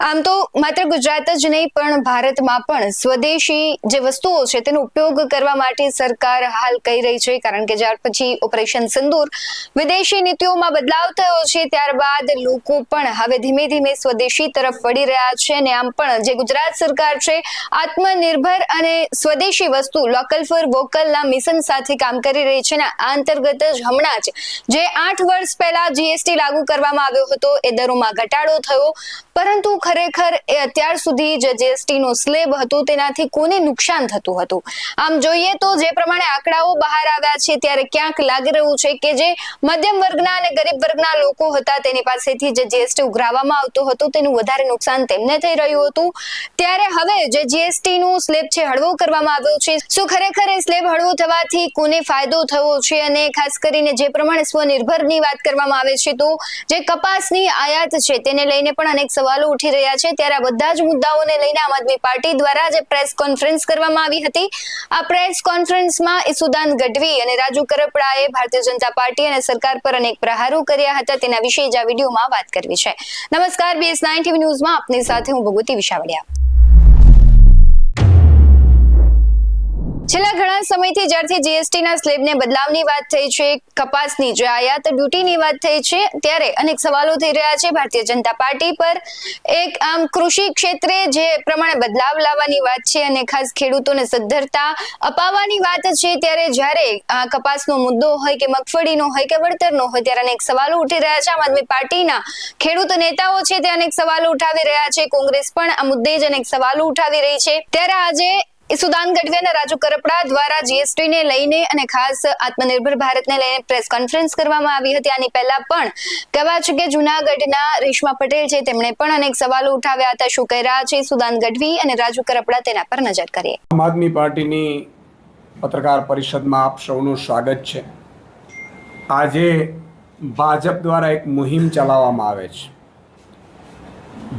આમ તો માત્ર ગુજરાત જ નહીં, પણ ભારતમાં પણ સ્વદેશી જે વસ્તુઓ છે તેનો ઉપયોગ કરવા માટે સરકાર હાલ કહી રહી છે. કારણ કે જ્યાર પછી ઓપરેશન સિંદૂર વિદેશી નીતિઓમાં બદલાવ થયો છે, ત્યારબાદ લોકો પણ હવે ધીમે ધીમે સ્વદેશી તરફ વળી રહ્યા છે અને આમ પણ જે ગુજરાત સરકાર છે, આત્મનિર્ભર અને સ્વદેશી વસ્તુ લોકલ ફોર વોકલના મિશન સાથે કામ કરી રહી છે ને આ અંતર્ગત જ હમણાં જ જે આઠ વર્ષ પહેલા જીએસટી લાગુ કરવામાં આવ્યો હતો, એ દરોમાં ઘટાડો થયો. પરંતુ ખરેખર એ અત્યાર સુધી જે જીએસટી નો સ્લેબ હતો તેનાથી કોને નુકસાન થતું હતું? આમ જોઈએ તો જે પ્રમાણે આંકડાઓ બહાર આવ્યા છે, ત્યારે ક્યાંક લાગી રહ્યું છે કે જે મધ્યમ વર્ગના અને ગરીબ વર્ગના લોકો હતા, તેની પાસેથી જે જીએસટી ઉઘરાવવામાં આવતું હતું, તેનું વધારે નુકસાન તેમને થઈ રહ્યું હતું. ત્યારે હવે જે જીએસટી નું સ્લેબ છે, હળવો કરવામાં આવ્યો છે. શું ખરેખર એ સ્લેબ હળવો થવાથી કોને ફાયદો થયો છે? અને ખાસ કરીને જે પ્રમાણે સ્વનિર્ભરની વાત કરવામાં આવે છે, તો જે કપાસની આયાત છે, તેને લઈને પણ અનેક સવાલો ઉઠી રહ્યા છે ત્યારે આ બધા જ મુદ્દાઓને લઈને આમ આદમી પાર્ટી દ્વારા જે પ્રેસ કોન્ફરન્સ કરવામાં આવી હતી. આ પ્રેસ કોન્ફરન્સમાં ઈસુદાન ગઢવી અને રાજુ કરપડાએ ભારતીય જનતા પાર્ટી અને સરકાર પર અનેક પ્રહારો કર્યા હતા. તેના વિશે જ આ વિડીયોમાં વાત કરવી છે. નમસ્કાર બીએસ નાઇન ન્યૂઝમાં આપની સાથે હું ભગવતી વિશાવડિયા. છેલ્લા ઘણા સમયથી જ્યારથી જીએસટી ના સ્લેબને બદલાવની વાત થઈ છે, કપાસની જે આયાત ડ્યુટીની વાત થઈ છે, ત્યારે અનેક સવાલો થઈ રહ્યા છે. ભારતીય જનતા પાર્ટી પર એક આમ કૃષિ ક્ષેત્રે જે પ્રમાણે બદલાવ લાવવાની વાત છે અને ખાસ ખેડૂતોને સદ્ધરતા અપાવવાની વાત છે, ત્યારે જ્યારે આ કપાસનો મુદ્દો હોય કે મગફળીનો હોય કે વળતરનો હોય, ત્યારે અનેક સવાલો ઉઠી રહ્યા છે. આમ આદમી પાર્ટીના ખેડૂત નેતાઓ છે તે અનેક સવાલો ઉઠાવી રહ્યા છે. કોંગ્રેસ પણ આ મુદ્દે જ અનેક સવાલો ઉઠાવી રહી છે. ત્યારે આજે ઈસુદાન ગઢવી અને રાજુ કરપડા દ્વારા જીએસટી ને લઈને અને ખાસ આત્મનિર્ભર ભારતને લઈને પ્રેસ કોન્ફરન્સ કરવામાં આવી હતી. આની પહેલા પણ કહેવાય છે કે જુનાગઢના રેશમા પટેલ છે, તેમણે પણ અનેક સવાલો ઉઠાવ્યા હતા. શું કહી રહ્યા છે સુદાન ગઢવી અને રાજુ કરપડા તેના પર નજર કરીએ. આમ આદમી પાર્ટીની પત્રકાર પરિષદમાં આપ સૌનું સ્વાગત છે. આજે ભાજપ દ્વારા એક મુહિમ ચલાવવામાં આવે છે.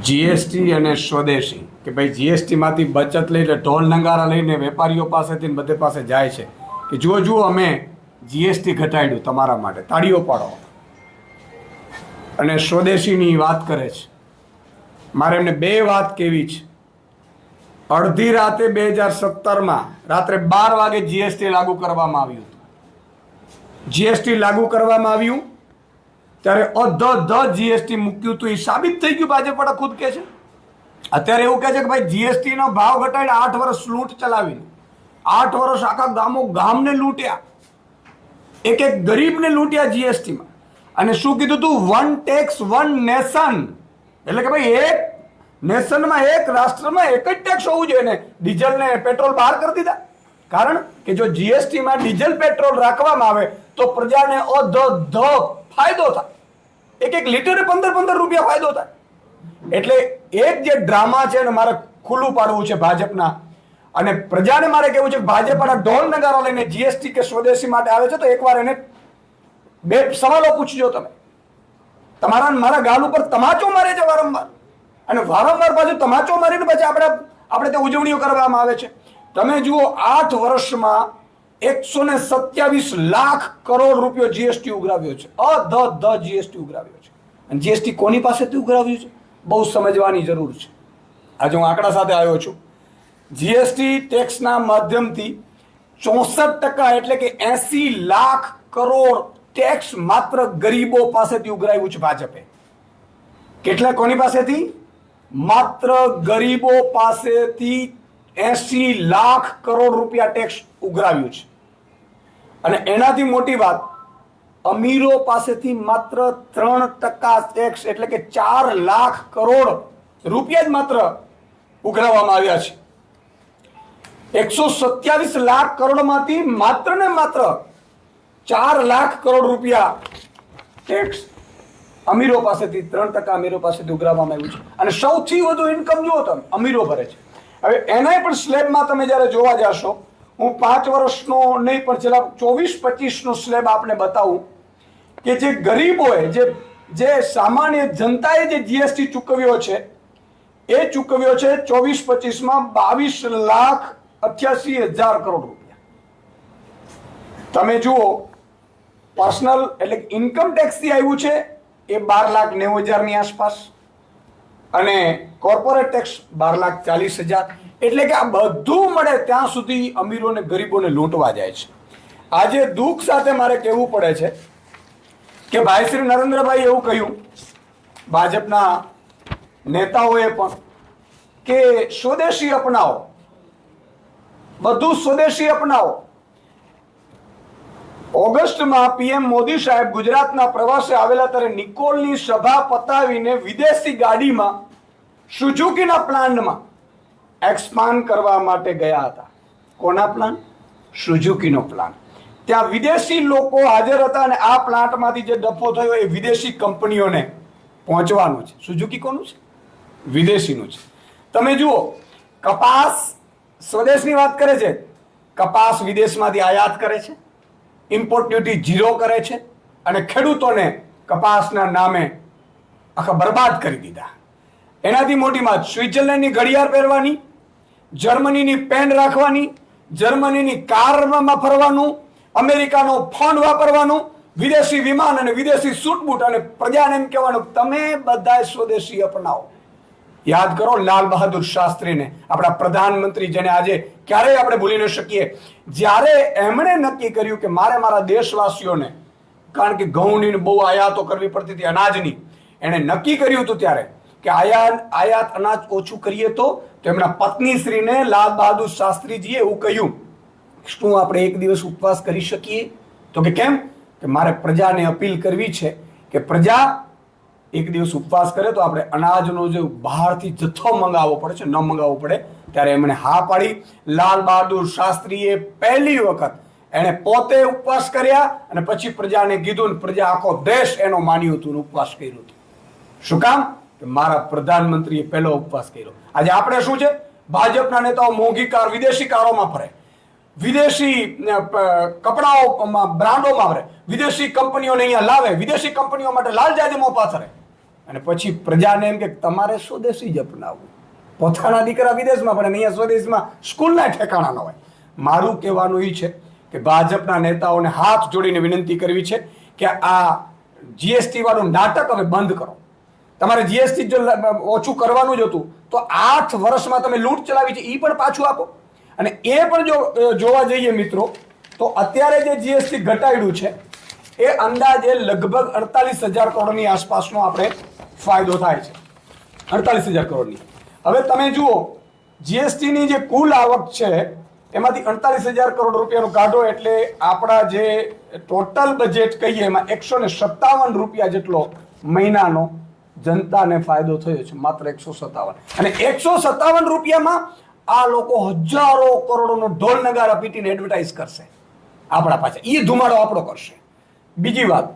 જીએસટી અને સ્વદેશી કે ભાઈ જીએસટીમાંથી બચત લઈને ઢોલ નગારા લઈને વેપારીઓ પાસેથી બધે પાસે જાય છે. કે જુઓ જુઓ, અમે જીએસટી ઘટાડ્યું તમારા માટે, તાળીઓ પાડો. અને સ્વદેશીની વાત કરે છે. મારે એમને બે વાત કેવી છે. અડધી રાતે બે હજાર સત્તરમાં રાત્રે બાર વાગે જીએસટી લાગુ કરવામાં આવ્યું હતું. જીએસટી લાગુ કરવામાં આવ્યું, ત્યારે અધ જીએસટી મૂક્યું હતું, એ સાબિત થઈ ગયું ભાજપ વાળા ખુદ કે છે. અત્યારે એવું કહે છે કે ભાઈ જીએસટી નો ભાવ ઘટાડીને આઠ વર્ષ લૂંટ ચલાવી આઠ વર્ષ આખા ગામો ગામને લૂંટ્યા. એક એક ગરીબને લૂંટ્યા જીએસટીમાં અને શું કીધું તું? વન ટેક્સ વન નેશન એટલે કે ભાઈ એક નેશનમાં એક રાષ્ટ્રમાં એક જ ટેક્સ હોવું જોઈએ ને. ડીઝલ ને પેટ્રોલ બહાર કરી દીધા. કારણ કે જો જીએસટીમાં ડીઝલ પેટ્રોલ રાખવામાં આવે, તો પ્રજાને અધ ફાયદો થાય. એક એક લીટરે પંદર પંદર રૂપિયા ફાયદો થાય. એટલે એક જે ડ્રામા છે ને મારે ખુલ્લું પાડવું છે ભાજપના. અને પ્રજાને મારે કેવું છે કે ભાજપ આના ઢોલ નગારો લઈને જીએસટી કે સ્વદેશી માટે આવે છે તો એકવાર એને બે સવાલો પૂછજો તમે. તમારા મારા ગાલ ઉપર તમાચો મારે છે વારંવાર. અને વારંવાર પાછું તમાચો મારીને પછી આપણે આપણે તે ઉજવણીઓ કરવામાં આવે છે. તમે જુઓ, આઠ વર્ષમાં એકસો ને સત્યાવીસ લાખ કરોડ રૂપિયો જીએસટી ઉઘરાવ્યો છે. અધ ધ જીએસટી ઉઘરાવ્યો છે. અને જીએસટી કોની પાસેથી ઉઘરાવ્યું છે? બહુ સમજવાની જરૂર છે. આજે હું આંકડા સાથે આવ્યો છું. જીએસટી ટેક્સના માધ્યમથી ચોસઠ ટકા એટલે કે એસી લાખ કરોડ ટેક્સ માત્ર ગરીબો પાસેથી ઉઘરાવ્યું છે ભાજપે. કેટલા કોની પાસેથી? માત્ર ગરીબો પાસેથી એસી લાખ કરોડ રૂપિયા ટેક્સ ઉઘરાવ્યું છે. અને એનાથી મોટી વાત અમીરો પાસેથી માત્ર ત્રણ ટકા ટેક્સ એટલે કે ચાર લાખ કરોડ રૂપિયા જ માત્ર ઉઘરાવવામાં આવ્યા છે. એકસો સત્યાવીસ લાખ કરોડમાંથી માત્ર ને માત્ર ચાર લાખ કરોડ રૂપિયા ટેક્સ અમીરો પાસેથી, ત્રણ ટકા અમીરો પાસેથી ઉઘરાવવામાં આવ્યું છે. અને સૌથી વધુ ઇન્કમ જુઓ તમે, અમીરો ભરે છે. હવે એનાય પણ સ્લેબમાં તમે જ્યારે જોવા જશો, હું પાંચ વર્ષનો નહીં પણ છેલ્લા ચોવીસ પચીસનો સ્લેબ આપને બતાવું. કે જે ગરીબોએ જે જે સામાન્ય જનતાએ જે જીએસટી ચૂકવ્યો છે, એ ચૂકવ્યો છે ચોવીસ પચીસમાં બાવીસ લાખ અઠ્યાસી હજાર કરોડ રૂપિયા. તમે જુઓ, પર્સનલ એટલે ઇન્કમ ટેક્સથી આવ્યું છે, એ બાર લાખ નેવું હજારની આસપાસ. અને કોર્પોરેટ ટેક્સ બાર લાખ ચાલીસ હજાર. એટલે કે આ બધું મળે ત્યાં સુધી અમીરોને ગરીબોને લૂંટવા જાય છે. આજે દુઃખ સાથે મારે કહેવું પડે છે કે ભાઈ શ્રી નરેન્દ્રભાઈ એવું કહ્યું, ભાજપના નેતાઓએ પણ, કે સ્વદેશી અપનાવો, બધું સ્વદેશી અપનાવો. ઓગસ્ટમાં પીએમ મોદી સાહેબ ગુજરાતના પ્રવાસે આવેલા ત્યારે નિકોલની સભા પતાવીને વિદેશી ગાડીમાં સુઝુકીના પ્લાન્ટમાં એક્સપાન્ડ કરવા માટે ગયા હતા. કોના પ્લાન? સુઝુકીનો પ્લાન. ત્યાં વિદેશી લોકો હાજર હતા અને આ પ્લાન્ટમાંથી જે ડફો થયો એ વિદેશી કંપનીઓને પહોંચવાનું છે. સુઝુકી કોનું છે? વિદેશીનું છે. તમે જુઓ, કપાસ સ્વદેશની વાત કરે છે. કપાસ વિદેશમાંથી આયાત કરે છે. ઇમ્પોર્ટ ડ્યુટી ઝીરો કરે છે. અને ખેડૂતોને કપાસના નામે આખા બરબાદ કરી દીધા. એનાથી મોટી વાત, સ્વિટ્ઝરલેન્ડની ઘડિયાળ પહેરવાની, જર્મનીની પેન રાખવાની, જર્મનીની કારમાં ફરવાનું અમેરિકાનો ફોન વાપરવાનું, વિદેશી વિમાન અને વિદેશી સૂટબૂટ અને પ્રજાને એમ કહેવાનું, તમે બધા સ્વદેશી અપનાવો. યાદ કરો લાલ બહાદુર શાસ્ત્રીને, આપણા પ્રધાનમંત્રી જેને આજે ક્યારેય આપણે ભૂલી ન શકીએ. જ્યારે એમણે નક્કી કર્યું કે મારે મારા દેશવાસીઓને, કારણ કે ઘઉંની બહુ આયાતો કરવી પડતી હતી અનાજની, એણે નક્કી કર્યું હતું ત્યારે કે આયાત આયાત અનાજ ઓછું કરીએ તો તેમના એમના પત્ની શ્રીને લાલ બહાદુર શાસ્ત્રીજીએ એવું કહ્યું શું આપણે એક દિવસ ઉપવાસ કરી શકીએ? તો કે કેમ? કે મારે પ્રજાને અપીલ કરવી છે કે પ્રજા એક દિવસ ઉપવાસ કરે તો આપણે અનાજનો જે બહારથી જથ્થો મંગાવવો પડે છે, ન મંગાવવો પડે, ત્યારે એમણે હા પાડી. લાલ બહાદુર શાસ્ત્રીએ પહેલી વખત એણે પોતે ઉપવાસ કર્યા અને પછી પ્રજાને કીધું પ્રજા આખો દેશ એનો માન્યું હતું ઉપવાસ કર્યું હતું. શું કામ? કે મારા પ્રધાનમંત્રીએ પહેલો ઉપવાસ કર્યો. આજે આપણે શું છે? ભાજપના નેતાઓ મોંઘી કાર, વિદેશી કારોમાં ફરે. વિદેશી કપડાઓમાં બ્રાન્ડોમાં ફરે વિદેશી કંપનીઓને અહીંયા લાવે. વિદેશી કંપનીઓ માટે લાલ જાદીમાં પાથરે. અને પછી પ્રજાને એમ કે તમારે સ્વદેશી જ અપનાવવું. પોતાના દીકરા વિદેશમાં પણ અહીંયા સ્વદેશમાં સ્કૂલના ઠેકાણા ન હોય. મારું કહેવાનું એ છે કે ભાજપના નેતાઓને હાથ જોડીને વિનંતી કરવી છે કે આ જીએસટી વાળું નાટક હવે બંધ કરો. તમારે જીએસટી જો ઓછું કરવાનું જ હતું. તો આઠ વર્ષમાં તમે લૂંટ ચલાવી છે એ પણ પાછું આપો. અને એ પણ જો જોવા જઈએ મિત્રો, તો અત્યારે જે જીએસટી ઘટાડ્યું છે, એ અંદાજે લગભગ અડતાલીસ હજાર કરોડની આસપાસનો આપણે ફાયદો થાય છે. અડતાલીસ હજાર કરોડની. હવે તમે જુઓ જીએસટીની જે કુલ આવક છે, એમાંથી અડતાલીસ હજાર કરોડ રૂપિયાનું કાઢો એટલે આપણા જે ટોટલ બજેટ કહીએ, એમાં એકસો ને સત્તાવન રૂપિયા જેટલો મહિનાનો જનતાને ફાયદો થયો છે, માત્ર એકસો સત્તાવન. અને એકસો સત્તાવન રૂપિયામાં આ લોકો હજારો કરોડોનો ઢોલ નગારા પીટીને એડવર્ટાઇઝ કરશે આપણા પાસે. એ ધુમાડો આપણો કરશે. બીજી વાત,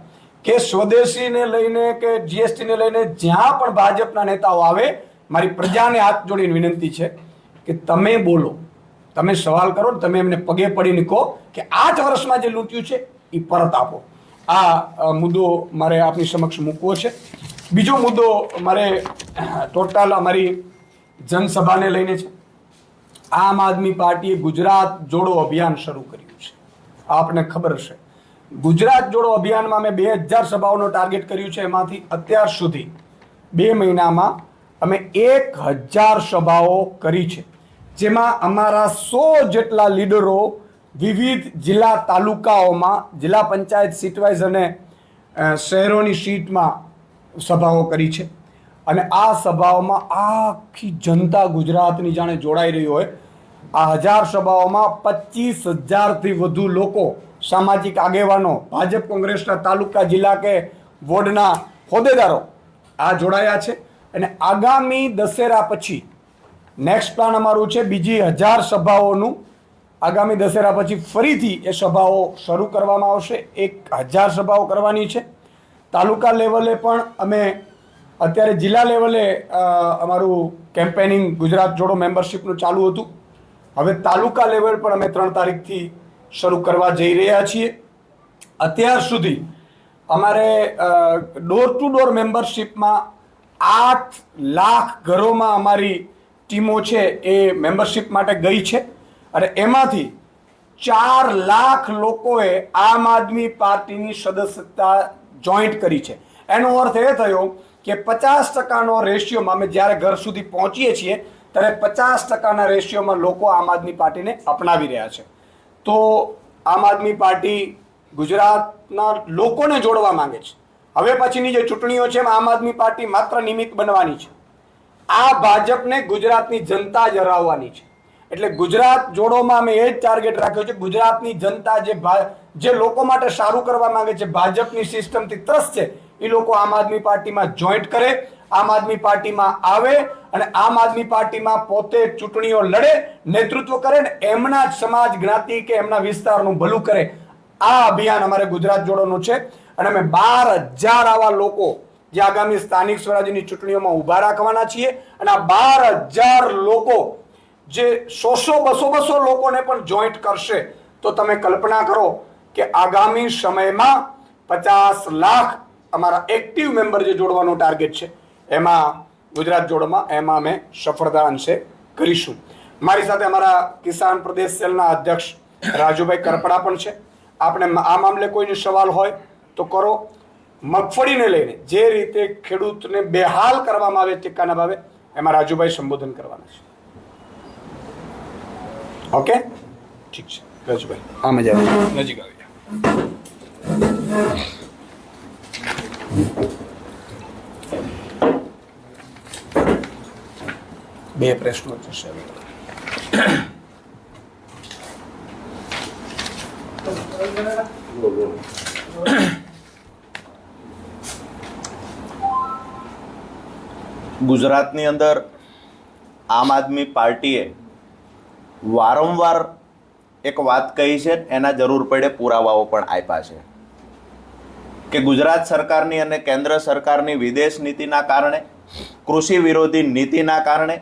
કે સ્વદેશીને લઈને કે જીએસટીને લઈને જ્યાં પણ ભાજપના નેતાઓ આવે, મારી પ્રજાને હાથ જોડીને વિનંતી છે કે તમે બોલો, તમે સવાલ કરો તમે એમને પગે પડીને કહો કે આઠ વર્ષમાં જે લૂંટ્યું છે એ પરત આપો. આ મુદ્દો મારે આપની સમક્ષ મૂકવો છે. બીજો મુદ્દો મારે ટોટલ અમારી જનસભાને લઈને છે. આમ આદમી પાર્ટીએ ગુજરાત જોડો અભિયાન શરૂ કર્યું છે. આપને ખબર છે. ગુજરાત જોડો અભિયાનમાં અમે બે હજાર સભાઓનો ટાર્ગેટ કર્યું છે. એમાંથી અત્યાર સુધી બે મહિનામાં અમે એક હજાર સભાઓ કરી છે. જેમાં અમારા સો જેટલા લીડરો વિવિધ જિલ્લા તાલુકાઓમાં, જિલ્લા પંચાયત સીટવાઇઝ અને શહેરોની સીટમાં સભાઓ કરી છે. અને આ સભાઓમાં આખી જનતા ગુજરાતની જાણે જોડાઈ રહી હોય. આ હજાર સભાઓમાં પચીસ હજારથી વધુ લોકો સામાજિક આગેવાનો, ભાજપ કોંગ્રેસના તાલુકા જિલ્લા કે વોર્ડના હોદ્દેદારો આ જોડાયા છે. અને આગામી દશેરા પછી નેક્સ્ટ પ્લાન અમારું છે, બીજી હજાર સભાઓનું આગામી દશેરા પછી ફરીથી એ સભાઓ શરૂ કરવામાં આવશે. એક હજાર સભાઓ કરવાની છે. તાલુકા લેવલે પણ અમે અત્યારે જિલ્લા લેવલે અમારું કેમ્પેનિંગ ગુજરાત જોડો મેમ્બરશીપનું ચાલુ હતું. હવે તાલુકા લેવલ પણ અમે ત્રણ તારીખથી શરૂ કરવા જઈ રહ્યા છીએ. અત્યાર સુધી અમારે ડોર ટુ ડોર મેમ્બરશિપમાં આઠ લાખ ઘરોમાં અમારી ટીમો છે એ મેમ્બરશીપ માટે ગઈ છે. અને એમાંથી ચાર લાખ લોકોએ આમ આદમી પાર્ટીની સદસ્યતા જોઈન્ટ કરી છે. એનો અર્થ એ થયો કે પચાસ ટકાનો રેશિયોમાં અમે જ્યારે ઘર સુધી પહોંચીએ છીએ, ત્યારે પચાસ ટકાના રેશિયોમાં લોકો આમ આદમી પાર્ટીને અપનાવી રહ્યા છે. તો આમ આદમી પાર્ટી ગુજરાતના લોકોને જોડવા માંગે છે. હવે પછીની જે ચૂંટણીઓ છે આમ આદમી પાર્ટી માત્ર નિમિત્ત બનવાની છે. આ ભાજપને ગુજરાતની જનતા જ હરાવવાની છે. એટલે ગુજરાત જોડોમાં અમે એ જ ટાર્ગેટ રાખ્યો છે, ગુજરાતની જનતા જે જે લોકો માટે સારું કરવા માંગે છે, ભાજપની સિસ્ટમથી ત્રસ્ત છે એ લોકો આમ આદમી પાર્ટીમાં જોઈન્ટ કરે, આમ આદમી પાર્ટીમાં આવે અને આમ આદમી પાર્ટીમાં પોતે ચૂંટણીઓ લડે, નેતૃત્વ કરે ને એમના જ સમાજ જ્ઞાતિ કે એમના વિસ્તારનું ભલું કરે. આ અભિયાન અમારે ગુજરાત જોડોનું છે અને અમે બાર હજાર આવા લોકો જે આગામી સ્થાનિક સ્વરાજ્યની ચૂંટણીઓમાં ઊભા રાખવાના છીએ અને આ બાર હજાર લોકો જે સો સો બસો બસો લોકોને પણ જોઈન્ટ કરશે. તો તમે કલ્પના કરો કે આગામી સમયમાં પચાસ લાખ અમારા એક્ટિવ મેમ્બર જે જોડવાનો ટાર્ગેટ છે એમાં ગુજરાત જોડોમાં એમાં અમે સફળતા અંશે કરીશું. મારી સાથે અમારા કિસાન પ્રદેશ સેલના અધ્યક્ષ રાજુભાઈ કરપડા પણ છે. આપણે આ મામલે કોઈને સવાલ હોય તો કરો. મગફળીને લઈને જે રીતે ખેડૂતને બેહાલ કરવામાં આવે ટેકાના ભાવે એમાં રાજુભાઈ સંબોધન કરવાના છે. ઓકે? ઠીક છે. રાજુભાઈ. આ મજા આવે. નજીક આવી. બે પ્રશ્નો થશે ગુજરાતની અંદર આમ આદમી પાર્ટીએ વારંવાર એક વાત કહી છે, એના જરૂર પડે પુરાવાઓ પણ આપ્યા છે. કે ગુજરાત સરકારની અને કેન્દ્ર સરકારની વિદેશ નીતિના કારણે, કૃષિ વિરોધી નીતિના કારણે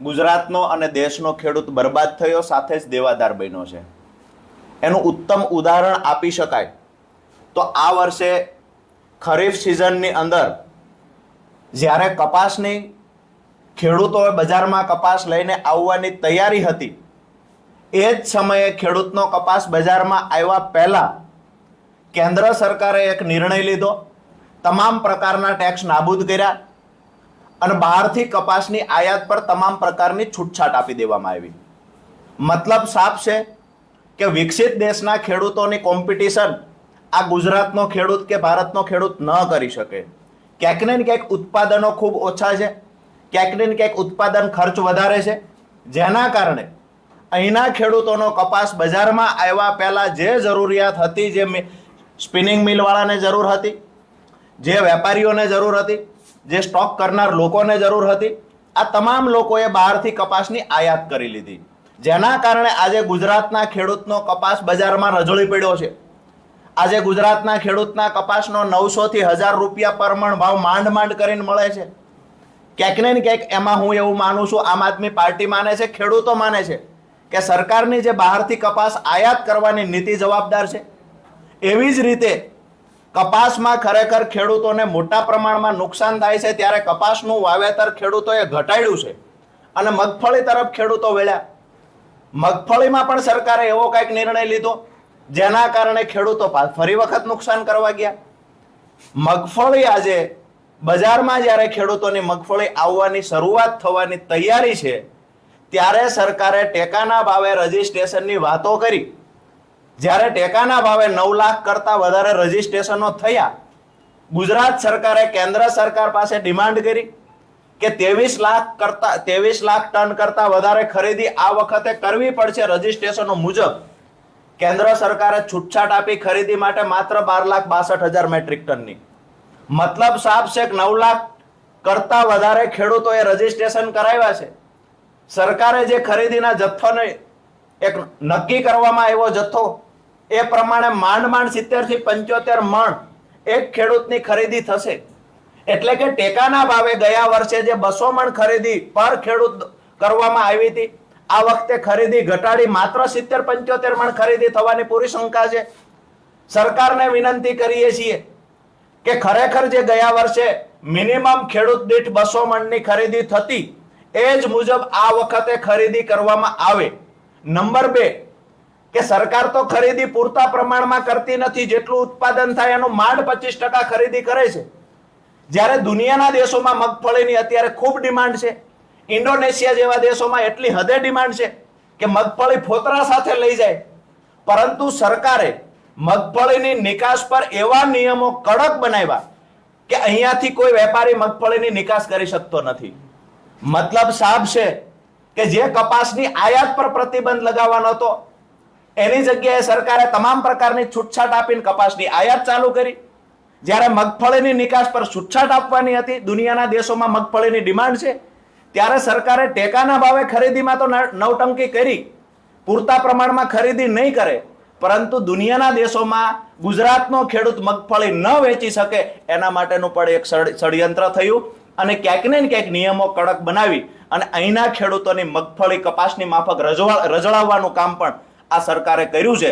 ગુજરાતનો અને દેશનો ખેડૂત બરબાદ થયો, સાથે જ દેવાદાર બન્યો છે. એનું ઉત્તમ ઉદાહરણ આપી શકાય તો આ વર્ષે ખરીફ સિઝનની અંદર જ્યારે કપાસની ખેડૂતોએ બજારમાં કપાસ લઈને આવવાની તૈયારી હતી, એ જ સમયે ખેડૂતનો કપાસ બજારમાં આવ્યા પહેલા કેન્દ્ર સરકારે એક નિર્ણય લીધો. તમામ પ્રકારના ટેક્સ નાબૂદ કર્યા અને બહારથી કપાસની આયાત પર તમામ પ્રકારની છૂટછાટ આપી દેવામાં આવી. મતલબ સાફ છે કે વિકસિત દેશના ખેડૂતોની કોમ્પિટિશન આ ગુજરાતનો ખેડૂત કે ભારતનો ખેડૂત ન કરી શકે. ક્યાંક ને ક્યાંક ઉત્પાદનો ખૂબ ઓછા છે, ક્યાંક ને ક્યાંક ઉત્પાદન ખર્ચ વધારે છે. જેના કારણે અહીંના ખેડૂતોનો કપાસ બજારમાં આવ્યા પહેલાં જે જરૂરિયાત હતી, જે સ્પિનિંગ મિલવાળાને જરૂર હતી, જે વેપારીઓને જરૂર હતી, જે સ્ટોક કરનાર લોકોને જરૂર હતી, આ તમામ લોકોએ બહારથી કપાસની આયાત કરી લીધી. જેના કારણે આજે ગુજરાતના ખેડૂતનો કપાસ બજારમાં રજળી પડ્યો છે. આજે ગુજરાતના ખેડૂતના કપાસનો નવસોથી હજાર રૂપિયા પર ભાવ માંડ માંડ કરીને મળે છે. ક્યાંક ને ક્યાંક એમાં હું એવું માનું છું, આમ આદમી પાર્ટી માને છે, ખેડૂતો માને છે, કે સરકારની જે બહારથી કપાસ આયાત કરવાની નીતિ જવાબદાર છે. એવી જ રીતે કપાસમાં ખરેખર ખેડૂતોને મોટા પ્રમાણમાં નુકસાન થાય છે, ત્યારે કપાસનું વાવેતર ખેડૂતોએ ઘટાડ્યું છે. અને મગફળી તરફ ખેડૂતો વળ્યા. મગફળીમાં પણ સરકારે એવો કંઈક નિર્ણય લીધો, જેના કારણે ખેડૂતો ફરી વખત નુકસાન કરવા ગયા. મગફળી આજે બજારમાં જ્યારે ખેડૂતોની મગફળી આવવાની શરૂઆત થવાની તૈયારી છે, ત્યારે સરકારે ટેકાના ભાવે રજીસ્ટ્રેશનની વાતો કરી. જ્યારે ટેકાના ભાવે નવ લાખ કરતા વધારે રજીસ્ટ્રેશનો થયા, ગુજરાત સરકારે કેન્દ્ર સરકાર પાસે ડિમાન્ડ કરી કે ત્રેવીસ લાખ કરતા, ત્રેવીસ લાખ ટન કરતા વધારે ખરીદી આ વખતે કરવી પડશે રજીસ્ટ્રેશનો મુજબ. કેન્દ્ર સરકારે છૂટછાટ આપી ખરીદી માટે માત્ર બાર લાખ બાસઠ હજાર મેટ્રિક ટનની. મતલબ સાફ છે કે નવ લાખ કરતા વધારે ખેડૂતોએ રજીસ્ટ્રેશન કરાવ્યા છે. સરકારે જે ખરીદીના જથ્થોને એક નક્કી કરવામાં આવ્યો જથ્થો એ પ્રમાણે માંડ માંડ સિત્તેરથી પંચોતેર મણ એક ખેડૂતની ખરીદી થશે. એટલે કે ટેકાના ભાવે ગયા વર્ષે જે બસો મણ ખરીદી પર ખેડૂત કરવામાં આવી હતી, આ વખતે ખરીદી ઘટાડી માત્ર સિત્તેર પંચોતેર મણ ખરીદી થવાની પૂરી શંકા છે. સરકારને વિનંતી કરીએ છીએ કે ખરેખર જે ગયા વર્ષે મિનિમમ ખેડૂત દીઠ બસો મણની ખરીદી થતી, એ જ મુજબ આ વખતે ખરીદી કરવામાં આવે. નંબર બે કે સરકાર તો ખરીદી પૂરતા પ્રમાણમાં કરતી નથી, જેટલું ઉત્પાદન થાય એનું માંડ પચીસ ટકા ખરીદી કરે છે. જ્યારે દુનિયાના દેશોમાં મગફળીની અત્યારે ખૂબ ડિમાન્ડ છે. ઇન્ડોનેશિયા જેવા દેશોમાં એટલી હદે ડિમાન્ડ છે કે મગફળી ફોતરા સાથે લઈ જાય. પરંતુ સરકારે મગફળીની નિકાસ પર એવા નિયમો કડક બનાવ્યા કે અહીંયાથી કોઈ વેપારી મગફળીની નિકાસ કરી શકતો નથી. મતલબ સાફ છે કે જે કપાસની આયાત પર પ્રતિબંધ લગાવવાનો હતો એની જગ્યાએ સરકારે તમામ પ્રકારની છૂટછાટ આપીને કપાસની આયાત ચાલુ કરી. જ્યારે મગફળીની નિકાસ પર છૂટછાટ આપવાની હતી, દુનિયાના દેશોમાં મગફળીની ડિમાન્ડ છે, ત્યારે સરકારે ટેકાના ભાવે ખરીદીમાં તો નવટંકી કરી. પૂરતા પ્રમાણમાં ખરીદી નહીં કરે, પરંતુ દુનિયાના દેશોમાં ગુજરાતનો ખેડૂત મગફળી ન વેચી શકે, એના માટેનું પણ એક ષડયંત્ર થયું અને ક્યાંક ને ક્યાંક નિયમો કડક બનાવી અને અહીંના ખેડૂતોની મગફળી કપાસની માફક રજવા, રજળાવવાનું કામ પણ આ સરકારે કર્યું છે,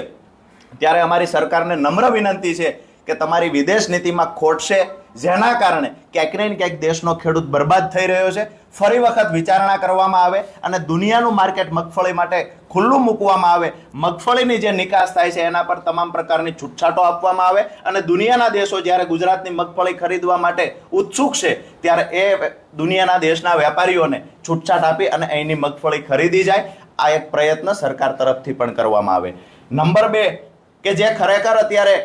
ત્યારે અમારી સરકારને નમ્ર વિનંતી છે કે તમારી વિદેશ નીતિમાં ખોટશે, જેના કારણે ક્યાંક ને ક્યાંક દેશનો ખેડૂત બરબાદ થઈ રહ્યો છે. ફરી વખત વિચારણા કરવામાં આવે અને દુનિયાનું માર્કેટ મગફળી માટે ખુલ્લું મૂકવામાં આવે. મગફળીની જે નિકાસ થાય છે, એના પર તમામ પ્રકારની છૂટછાટો આપવામાં આવે અને દુનિયાના દેશો જ્યારે ગુજરાતની મગફળી ખરીદવા માટે ઉત્સુક છે, ત્યારે એ દુનિયાના દેશના વેપારીઓને છૂટછાટ આપી અને અહીંની મગફળી ખરીદી જાય. આ એક પ્રયત્ન સરકાર તરફથી પણ કરવામાં આવે. નંબર બે, કે જે ખરેખર અત્યારે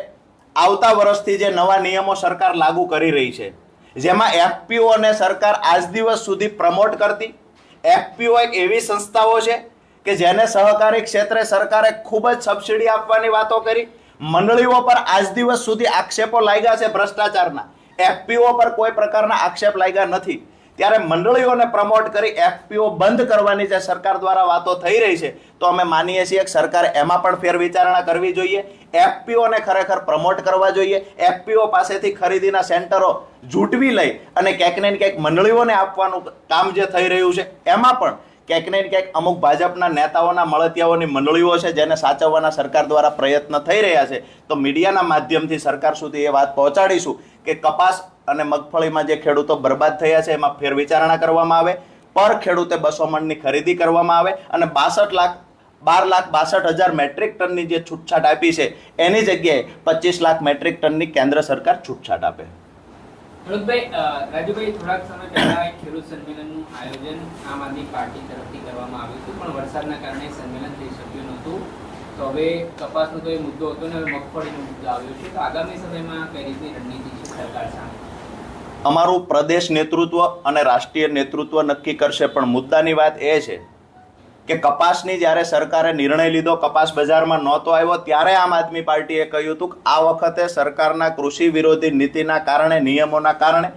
આવતા વર્ષથી જે નવા નિયમો સરકાર લાગુ કરી રહી છે, જેમાં એફપીઓને સરકાર આજ દિવસ સુધી પ્રમોટ કરતી. એફપીઓ એક એવી સંસ્થાઓ છે કે જેને સહકારી ક્ષેત્રે સરકારે ખૂબ જ સબસિડી આપવાની વાતો કરી. મંડળીઓ પર આજ દિવસ સુધી આક્ષેપો લાગ્યા છે ભ્રષ્ટાચારના. એફપીઓ પર કોઈ પ્રકારના આક્ષેપ લાગ્યા નથી. ત્યારે મંડળીઓને પ્રમોટ કરી એફપીઓ બંધ કરવાની જે સરકાર દ્વારા વાતો થઈ રહી છે, તો અમે માનીએ છીએ કે સરકારે એમાં પણ ફેરવિચારણા કરવી જોઈએ. એફપીઓને ખરેખર પ્રમોટ કરવા જોઈએ. એફપીઓ પાસેથી ખરીદીના સેન્ટરો જૂટવી લઈ અને ક્યાંક ને ક્યાંક મંડળીઓને આપવાનું કામ જે થઈ રહ્યું છે, એમાં પણ ક્યાંક ને ક્યાંક અમુક ભાજપના નેતાઓના મળતિયાઓની મંડળીઓ છે, જેને સાચવવાના સરકાર દ્વારા પ્રયત્ન થઈ રહ્યા છે. તો મીડિયાના માધ્યમથી સરકાર સુધી એ વાત પહોંચાડીશું. કે કપાસ અને મગફળીમાં જે ખેડૂતો બરબાદ થયા છે, એમાં ફેરવિચારણા કરવામાં આવે, પર ખેડૂતે બસો મણની ખરીદી કરવામાં આવે અને બાસઠ લાખ, બાર લાખ બાસઠ હજાર મેટ્રિક ટનની જે છૂટછાટ આપી છે, એની જગ્યાએ પચીસ લાખ મેટ્રિક ટનની કેન્દ્ર સરકાર છૂટછાટ આપે. રાજુભાઈ, થોડાક સમય પહેલા ખેડૂત સંમેલનનું આયોજન આમ આદમી પાર્ટી તરફથી કરવામાં આવ્યું હતું, પણ વરસાદના કારણે સંમેલન થઈ શક્યું નહોતું. તો હવે કપાસનો તો એ મુદ્દો હતો ને હવે મગફળીનો મુદ્દો આવ્યો છે. તો આગામી સમયમાં કઈ રીતની રણનીતિ છે સરકાર સામે? અમારું પ્રદેશ નેતૃત્વ અને રાષ્ટ્રીય નેતૃત્વ નક્કી કરશે, પણ મુદ્દાની વાત એ છે કે કપાસની જ્યારે સરકારે નિર્ણય લીધો, કપાસ બજારમાં નહોતો આવ્યો, ત્યારે આમ આદમી પાર્ટીએ કહ્યું હતું કે આ વખતે સરકારના કૃષિ વિરોધી નીતિના કારણે, નિયમોના કારણે,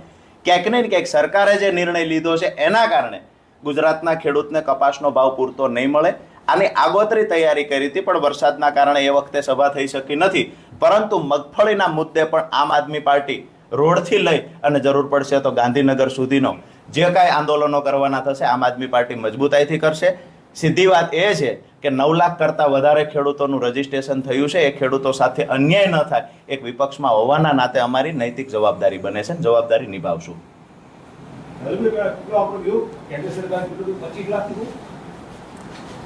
ક્યાંક ને ક્યાંક સરકારે જે નિર્ણય લીધો છે, એના કારણે ગુજરાતના ખેડૂતને કપાસનો ભાવ પૂરતો નહીં મળે. આની આગોતરી તૈયારી કરી હતી, પણ વરસાદના કારણે એ વખતે સભા થઈ શકી નથી. પરંતુ મગફળીના મુદ્દે પણ આમ આદમી પાર્ટી રોડથી લઈ અને જરૂર પડશે તો ગાંધીનગર સુધીનો જે કાંઈ આંદોલનો કરવાના થશે, આમ આદમી પાર્ટી મજબૂતાઈથી કરશે. સીધી વાત એ છે કે નવ લાખ કરતાં વધારે ખેડૂતોનું રજીસ્ટ્રેશન થયું છે. એ ખેડૂતો સાથે અન્યાય ન થાય. એક વિપક્ષમાં હોવાના નાતે અમારી નૈતિક જવાબદારી બને છે જવાબદારી નિભાવશું હરીભાઈ, કેટલો આપણો ગયો?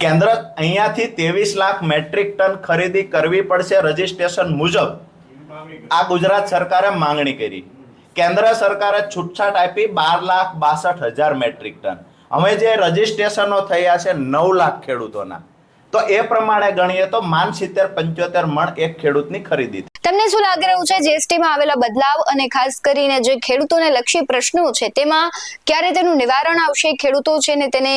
કેન્દ્ર સરકાર કેટલું હતું? 25 લાખ હતું? કેન્દ્ર અહીંયાથી ત્રેવીસ લાખ મેટ્રિક ટન ખરીદી કરવી પડશે રજીસ્ટ્રેશન મુજબ આ ગુજરાત સરકારે માંગણી કરી કેન્દ્ર સરકારે છૂટછાટ આપી બાર લાખ બાસઠ હજાર મેટ્રિક ટન હવે જે રજીસ્ટ્રેશનો થયા છે નવ લાખ ખેડૂતોના તો એ પ્રમાણે ગણીએ તો માન સિત્તેર, પંચોતેર મણ એક ખેડૂતની ખરીદી તમને શું લાગી રહ્યું છે? જીએસટીમાં આવેલા બદલાવ અને ખાસ કરીને જે ખેડૂતોને લક્ષી પ્રશ્નો છે, તેમાં ક્યારે તેનું નિવારણ આવશે? ખેડૂતો છે ને તેને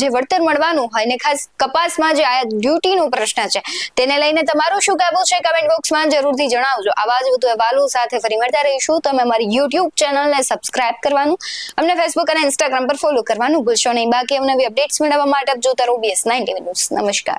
જે વળતર મળવાનું હોય ને ખાસ કપાસમાં જે આયાત ડ્યુટીનો પ્રશ્ન છે, તેને લઈને તમારું શું કહેવું છે? કમેન્ટ બોક્સમાં જરૂરથી જણાવજો. આવા જ વધુ અહેવાલો સાથે ફરી મળતા રહીશું. તમે અમારી યુટ્યુબ ચેનલને સબસ્ક્રાઇબ કરવાનું, અમને ફેસબુક અને ઇન્સ્ટાગ્રામ પર ફોલો કરવાનું ભૂલશો નહીં. બાકી અમને અપડેટ્સ મેળવવા માટે આપ જોતા રહો બીએસ નાઇન્ટી ન્યૂઝ નમસ્કાર.